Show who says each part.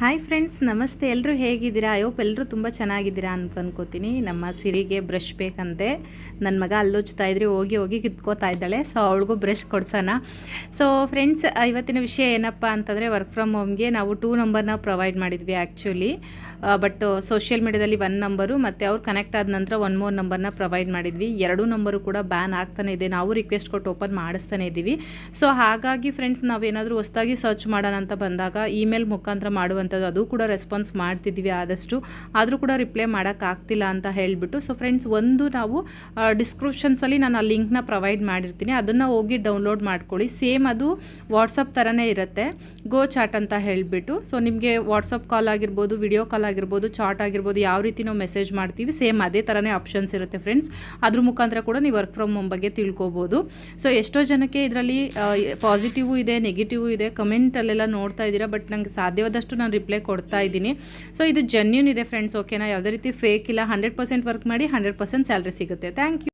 Speaker 1: Hi friends ನಮಸ್ತೆ. ಎಲ್ಲರೂ ಹೇಗಿದ್ದೀರಾ? ಅಯ್ಯೋಪ್ ಎಲ್ಲರೂ ತುಂಬ ಚೆನ್ನಾಗಿದ್ದೀರಾ ಅಂತ ಅನ್ಕೋತೀನಿ. ನಮ್ಮ ಸಿರಿಗೆ ಬ್ರಷ್ ಬೇಕಂತೆ. ನನ್ನ ಮಗ ಅಲ್ಲೋಚ್ತಾ ಇದ್ರೆ ಹೋಗಿ ಹೋಗಿ ಕಿತ್ಕೋತಾ ಇದ್ದಾಳೆ. ಸೊ ಅವಳಿಗೂ ಬ್ರಷ್ ಕೊಡ್ಸೋಣ. ಸೊ ಫ್ರೆಂಡ್ಸ್ ಇವತ್ತಿನ ವಿಷಯ ಏನಪ್ಪ ಅಂತಂದರೆ ವರ್ಕ್ ಫ್ರಮ್ ಹೋಮ್ಗೆ ನಾವು ಟೂ ನಂಬರ್ನ ಪ್ರೊವೈಡ್ ಮಾಡಿದ್ವಿ ಆ್ಯಕ್ಚುಲಿ ಬಟ್ ಸೋಷಿಯಲ್ ಮೀಡ್ಯಾದಲ್ಲಿ ಒನ್ ನಂಬರು ಮತ್ತು ಅವ್ರು ಕನೆಕ್ಟ್ ಆದ ನಂತರ ಒನ್ ಮೋರ್ ನಂಬರ್ನ ಪ್ರೊವೈಡ್ ಮಾಡಿದ್ವಿ. ಎರಡೂ ನಂಬರು ಕೂಡ ಬ್ಯಾನ್ ಆಗ್ತಾನೆ ಇದೆ. ನಾವು ರಿಕ್ವೆಸ್ಟ್ ಕೊಟ್ಟು ಓಪನ್ ಮಾಡಿಸ್ತಾನೆ ಇದ್ದೀವಿ ಸೊ ಹಾಗಾಗಿ ಫ್ರೆಂಡ್ಸ್ ನಾವೇನಾದರೂ ಹೊಸದಾಗಿ ಸರ್ಚ್ ಮಾಡೋಣ ಅಂತ ಬಂದಾಗ ಇಮೇಲ್ ಮುಖಾಂತರ ಅದು ಕೂಡ ರೆಸ್ಪಾನ್ಸ್ ಮಾಡ್ತಿದ್ವಿ ಆದಷ್ಟು. ಆದರೂ ಕೂಡ ರಿಪ್ಲೈ ಮಾಡೋಕ್ಕಾಗ್ತಿಲ್ಲ ಅಂತ ಹೇಳಿಬಿಟ್ಟು ಸೊ ಫ್ರೆಂಡ್ಸ್ ಒಂದು ನಾವು ಡಿಸ್ಕ್ರಿಪ್ಷನ್ಸಲ್ಲಿ ನಾನು ಆ ಲಿಂಕ್ನ ಪ್ರೊವೈಡ್ ಮಾಡಿರ್ತೀನಿ. ಅದನ್ನು ಹೋಗಿ ಡೌನ್ಲೋಡ್ ಮಾಡ್ಕೊಳ್ಳಿ. ಸೇಮ್ ಅದು ವಾಟ್ಸಪ್ ಥರನೇ ಇರುತ್ತೆ. ಗೋ ಚಾಟ್ ಅಂತ ಹೇಳಿಬಿಟ್ಟು. ಸೊ ನಿಮಗೆ ವಾಟ್ಸಪ್ ಕಾಲ್ ಆಗಿರ್ಬೋದು ವಿಡಿಯೋ ಕಾಲ್ ಆಗಿರ್ಬೋದು ಚಾಟ್ ಆಗಿರ್ಬೋದು, ಯಾವ ರೀತಿ ನಾವು ಮೆಸೇಜ್ ಮಾಡ್ತೀವಿ. ಸೇಮ್ ಅದೇ ಥರನೇ ಆಪ್ಷನ್ಸ್ ಇರುತ್ತೆ ಫ್ರೆಂಡ್ಸ್ ಅದ್ರ ಮುಖಾಂತರ ಕೂಡ ನೀವು ವರ್ಕ್ ಫ್ರಮ್ ಹೋಮ್ ಬಗ್ಗೆ ತಿಳ್ಕೊಬೋದು. ಸೊ ಎಷ್ಟೋ ಜನಕ್ಕೆ ಇದರಲ್ಲಿ ಪಾಸಿಟಿವು ಇದೆ ನೆಗೆಟಿವ್ ಇದೆ ಕಮೆಂಟಲ್ಲೆಲ್ಲ ನೋಡ್ತಾ ಇದ್ದೀರಾ ಬಟ್ ನಂಗೆ ಸಾಧ್ಯವಾದಷ್ಟು ನಾನು ರಿಪ್ಲೈ ಕೊಡ್ತಾ ಇದ್ದೀನಿ. ಸೊ ಇದು ಜೆನ್ಯೂನ್ ಇದೆ ಫ್ರೆಂಡ್ಸ್ ಓಕೆನಾ ಯಾವುದೇ ರೀತಿ ಫೇಕ್ ಇಲ್ಲ ಹಂಡ್ರೆಡ್ ಪರ್ಸೆಂಟ್ ವರ್ಕ್ ಮಾಡಿ ಹಂಡ್ರೆಡ್ ಪರ್ಸೆಂಟ್ ಸ್ಯಾಲ್ರಿ ಸಿಗುತ್ತೆ. Thank you